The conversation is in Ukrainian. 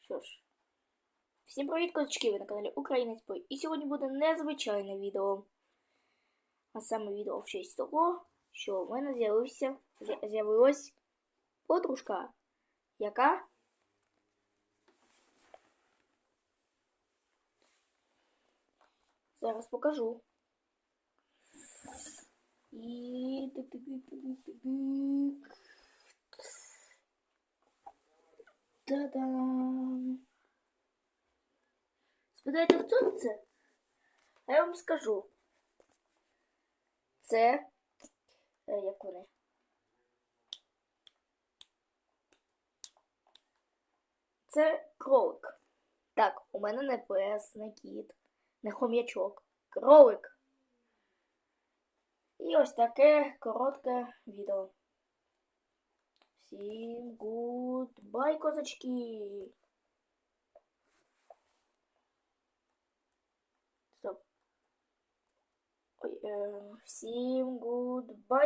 Що ж. Всім привіт, козачки! Ви на каналі Українець Бой. І сьогодні буде незвичайне відео. А саме відео в честь того, що в мене з'явився з'явилась подружка, яка зараз покажу. І Та-дам! Спитаєте, хто це? А я вам скажу. Це. е, Як вони? Це кролик. Так, у мене не пес, не кіт, не хом'ячок. Кролик. І ось таке коротке відео. Всім гудбай, козачки! Стоп. Ой, е, всім гудбай.